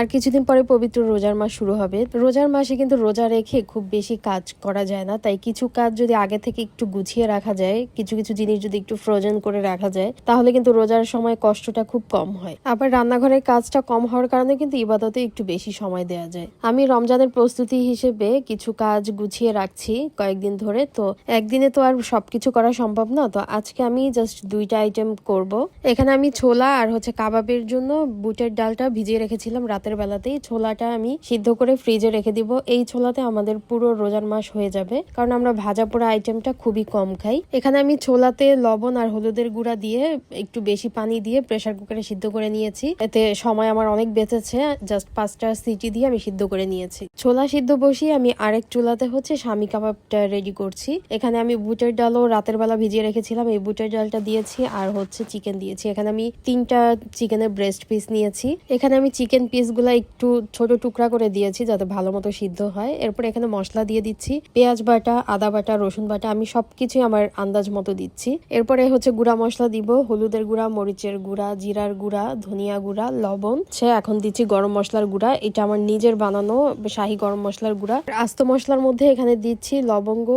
আর কিছুদিন পরে পবিত্র রোজার মাস শুরু হবে। রোজার মাসে কিন্তু রোজা রেখে খুব বেশি কাজ করা যায় না। তাই কিছু কাজ যদি আগে থেকে একটু গুছিয়ে রাখা যায়, কিছু কিছু জিনিস যদি একটু ফ্রোজেন করে রাখা যায়, তাহলে কিন্তু রোজার সময় কষ্টটা খুব কম হয়। আবার রান্নাঘরের কাজটা কম হওয়ার কারণে কিন্তু ইবাদতে একটু বেশি সময় দেওয়া যায়। আমি রমজানের প্রস্তুতি হিসেবে কিছু কাজ গুছিয়ে রাখছি কয়েকদিন ধরে। তো একদিনে তো আর সবকিছু করা সম্ভব না। তো আজকে আমি জাস্ট দুইটা আইটেম করব। এখানে আমি ছোলা আর হচ্ছে কাবাবের জন্য বুটের ডালটা ভিজিয়ে রেখেছিলাম রাতের বেলাতেই ছোলাটা আমি সিদ্ধ করে ফ্রিজে রেখে দিব। এই ছোলাতে আমাদের পুরো রোজার মাস হয়ে যাবে। কারণ আমরা ভাজা পোড়া আইটেমটা খুবই কম খাই। এখানে আমি ছোলাতে লবণ আর হলুদের গুঁড়া দিয়ে একটু বেশি পানি দিয়ে প্রেসার কুকারে সিদ্ধ করে নিয়েছি। এতে সময় আমার অনেক বেঁচেছে। জাস্ট পাঁচটা সিটি দিয়ে আমি সিদ্ধ করে নিয়েছি। ছোলা সিদ্ধ বসিয়ে আমি আরেক চুলাতে হচ্ছে স্বামী কাবাবটা রেডি করছি। এখানে আমি বুটের ডালও রাতের বেলা ভিজিয়ে রেখেছিলাম। এই বুটের ডালটা দিয়েছি আর হচ্ছে চিকেন দিয়েছি। এখানে আমি তিনটা চিকেনের ব্রেস্ট পিস নিয়েছি। এখানে আমি চিকেন পিসগুলো একটু ছোট টুকরা করে দিয়েছি যাতে ভালো মতো সিদ্ধ হয়। এরপর এখানে মশলা দিয়ে দিচ্ছি, পেঁয়াজ বাটা, আদা বাটা, রসুন বাটা, আমি সবকিছুই আমার আন্দাজ মতো দিচ্ছি। এরপরে হচ্ছে গুঁড়া মশলা দিব, হলুদের গুঁড়া, মরিচের গুঁড়া, জিরার গুঁড়া, ধনিয়া গুঁড়া, লবণ। সে এখন দিচ্ছি গরম মশলার গুঁড়া, এটা আমার নিজের বানানো শাহি গরম মশলার গুঁড়া। আস্ত মশলার মধ্যে এখানে দিচ্ছি লবঙ্গ,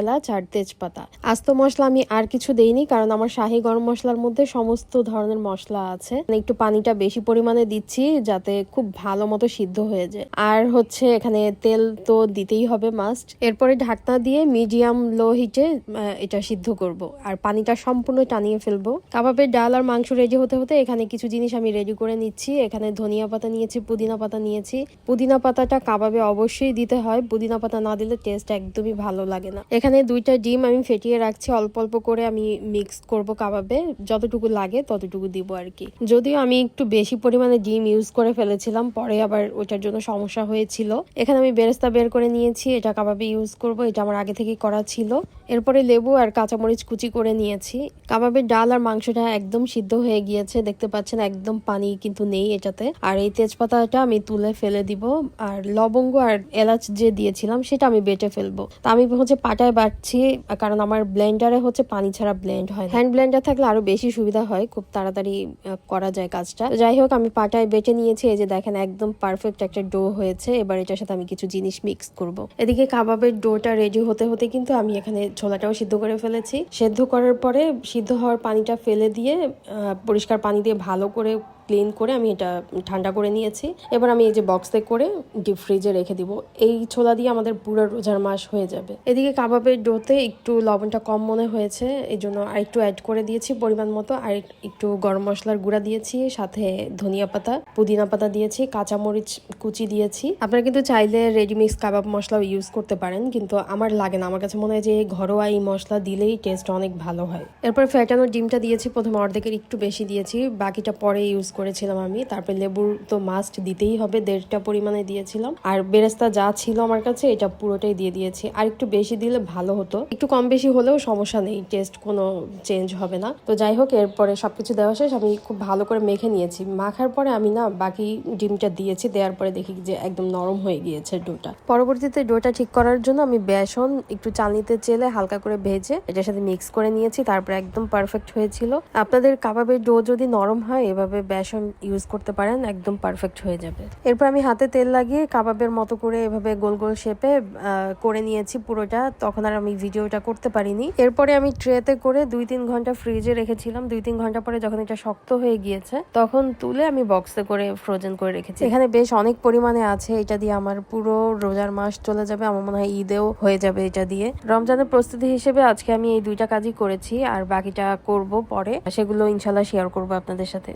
এলাচ আর তেজপাতা। আস্ত মশলা আমি আর কিছু দেইনি কারণ আমার শাহি গরম মশলার মধ্যে সমস্ত ধরনের মশলা আছে। মানে একটু পানিটা বেশি পরিমাণে দিচ্ছি যাতে খুব ভালো মতো সিদ্ধ হয়ে যায়। আর হচ্ছে এখানে তেল তো দিতেই হবে মাস্ট এরপরে ঢাকনা দিয়ে মিডিয়াম লো হিটে এটা সিদ্ধ করব। আর পানিটা সম্পূর্ণ টানিয়ে ফেলব। কাবাবের ডাল আর মাংস রেডি হতে হতে এখানে কিছু জিনিস আমি রেডি করে নিচ্ছি। এখানে ধনিয়া পাতা নিয়েছি, পুদিনা পাতা নিয়েছি। পুদিনা পাতাটা কাবাবে অবশ্যই দিতে হয়। পুদিনা পাতা না দিলে টেস্ট একদমই ভালো লাগে না। এখানে দুইটা ডিম আমি ফেটিয়ে রাখছি। অল্প অল্প করে আমি মিক্স করব কাবাবে। যতটুকু লাগে ততটুকু দিব আর কি। যদিও আমি একটু বেশি পরিমাণে ডিম ইউজ করে ফেলেছিলাম পরে আবার ওইটার জন্য সমস্যা হয়েছিল। এখানে আমি বেরেস্তা বের করে নিয়েছি, এটা কাবাবে ইউজ করব, এটা আমার আগে থেকেই করা ছিল। এরপরে লেবু আর কাঁচামরিচ কুচি করে নিয়েছি। কাবাবের ডাল আর মাংসটা একদম সিদ্ধ হয়ে গিয়েছে, দেখতে পাচ্ছেন একদম পানি কিন্তু নেই এটাতে। আর এই তেজপাতাটা আমি তুলে ফেলে দিব, আর লবঙ্গ আর এলাচ যে দিয়েছিলাম, সেটা আমি বেটে ফেলব। তা আমি হচ্ছে পাটায় বাটছি, কারণ আমার ব্লেন্ডারে হচ্ছে পানি ছাড়া ব্লেন্ড হয় হ্যান্ড ব্লেন্ডার থাকলে আরও বেশি সুবিধা হয়, খুব তাড়াতাড়ি করা যায় কাজটা। যাই হোক, আমি পাটায় বেটে নিয়েছি, এই যে দেখেন একদম পারফেক্ট একটা ডো হয়েছে। এবার এটার সাথে আমি কিছু জিনিস মিক্স করব। এদিকে কাবাবের ডোটা রেডি হতে হতে কিন্তু আমি এখানে ছোলাটাও সিদ্ধ করে ফেলেছি। সেদ্ধ করার পরে সিদ্ধ হওয়ার পানিটা ফেলে দিয়ে পরিষ্কার পানি দিয়ে ভালো করে ক্লিন করে আমি এটা ঠান্ডা করে নিয়েছি। এবার আমি এই যে বক্সে করে ডিপ ফ্রিজে রেখে দিব। এই ছোলা দিয়ে আমাদের পুরো রোজার মাস হয়ে যাবে। এদিকে কাবাবের ডোতে একটু লবণটা কম মনে হয়েছে এই জন্য আর একটু অ্যাড করে দিয়েছি পরিমাণ মতো। আর একটু গরম মশলার গুঁড়া দিয়েছি, সাথে ধনিয়া পাতা, পুদিনা পাতা দিয়েছি, কাঁচামরিচ কুচি দিয়েছি। আপনারা কিন্তু চাইলে রেডিমিক্স কাবাব মশলাও ইউজ করতে পারেন, কিন্তু আমার লাগে না। আমার কাছে মনে হয় যে ঘরোয়া এই মশলা দিলেই টেস্ট অনেক ভালো হয়। এরপর ফ্যাটানো ডিমটা দিয়েছি, প্রথমে অর্ধেকের একটু বেশি দিয়েছি, বাকিটা পরে ইউজ করেছিলাম আমি। তারপর লেবুর তো মাস্ট দিতেই হবে, দেড়টা পরিমাণে দিয়েছিলাম। আর বেরেস্তা যা ছিল আমার কাছে, এটা পুরোটাই দিয়ে দিয়েছি। আর একটু বেশি দিলে ভালো হতো। একটু কম বেশি হলেও সমস্যা নেই টেস্ট কোনো চেঞ্জ হবে না। তো যাই হোক, এরপরে সবকিছু দেওয়া শেষ। আমি খুব ভালো করে মেখে নিয়েছি। মাখার পরে আমি না বাকি ডিমটা দিয়েছি। দেওয়ার পরে দেখি যে একদম নরম হয়ে গিয়েছে ডোটা। পরবর্তীতে ডোটা ঠিক করার জন্য আমি বেসন, একটু চালনিতে চেলে হালকা করে ভেজে এটার সাথে মিক্স করে নিয়েছি। তারপরে একদম পারফেক্ট হয়েছিল। আপনাদের কাবাবের ডো যদি নরম হয়, এভাবে বেসন ইউজ করতে পারেন, একদম পারফেক্ট হয়ে যাবে। এরপর আমি হাতে তেল লাগিয়ে কাবাবের মতো করে এভাবে গোল গোল শেপে করে নিয়েছি পুরোটা। তখন আর আমি ভিডিওটা করতে পারিনি। এরপরে আমি ট্রেতে করে দুই তিন ঘণ্টা ফ্রিজে রেখেছিলাম। দুই তিন ঘণ্টা পরে যখন এটা শক্ত হয়ে গিয়েছে, তখন তুলে আমি বক্সে করে ফ্রোজেন করে রেখেছি। এখানে বেশ অনেক পরিমাণে আছে এটা দিয়ে আমার পুরো রোজার মাস চলে যাবে। আমার মনে হয় ঈদেও হয়ে যাবে এটা দিয়ে। রমজানের প্রস্তুতি হিসেবে আজকে আমি এই দুইটা কাজই করেছি। আর বাকিটা করব পরে। সেগুলো ইনশাল্লাহ শেয়ার করব আপনাদের সাথে।